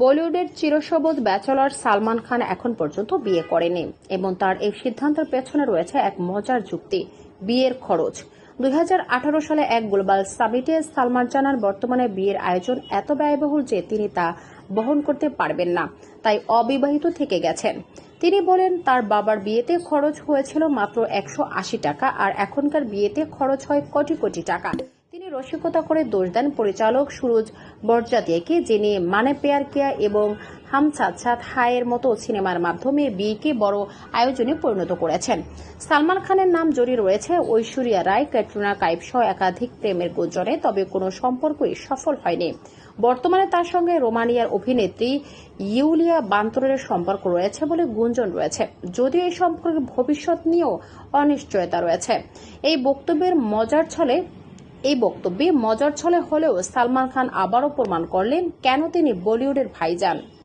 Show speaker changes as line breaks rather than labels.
বলিউডের চিরসবুজ ব্যাচেলর সালমান খান এখন পর্যন্ত বিয়ে করেনি এবং তার এই সিদ্ধান্তের পেছনে রয়েছে এক মজার যুক্তি, বিয়ের খরচ। দু হাজার আঠারো সালে এক গ্লোবাল সামিটে সালমান জানান, বর্তমানে বিয়ের আয়োজন এত ব্যয়বহুল যে তিনি তা বহন করতে পারবেন না, তাই অবিবাহিত থেকে গেছেন। তিনি বলেন, তার বাবার বিয়েতে খরচ হয়েছিল মাত্র একশো আশি টাকা আর এখনকার বিয়েতে খরচ হয় কোটি কোটি টাকা। রসিকতা করে দোষ দেন পরিচালক সুরজ বরজাতিয়াকে, যিনি মানে পেয়ার কেয়া এবং হাম সাথ সাথ হায়ের মতো সিনেমার মাধ্যমে বিয়েকে বড় আয়োজনে পরিণত করেছেন। সালমান খানের নাম জড়িয়ে রয়েছে ঐশ্বরিয়া রায়, ক্যাটরিনা কাইফ সহ একাধিক প্রেমের গুঞ্জনে, তবে কোনো সম্পর্কই সফল হয়নি। বর্তমানে তার সঙ্গে রোমানিয়ার অভিনেত্রী ইউলিয়া বান্তরের সম্পর্ক রয়েছে বলে গুঞ্জন রয়েছে। যদিও এই সম্পর্কে ভবিষ্যৎ নিয়েও অনিশ্চয়তা রয়েছে। এই বক্তব্যের মজার ছলে এই বক্তব্যে মজার ছলে হলেও সালমান খান আবারও প্রমাণ করলেন কেন তিনি বলিউডের ভাইজান।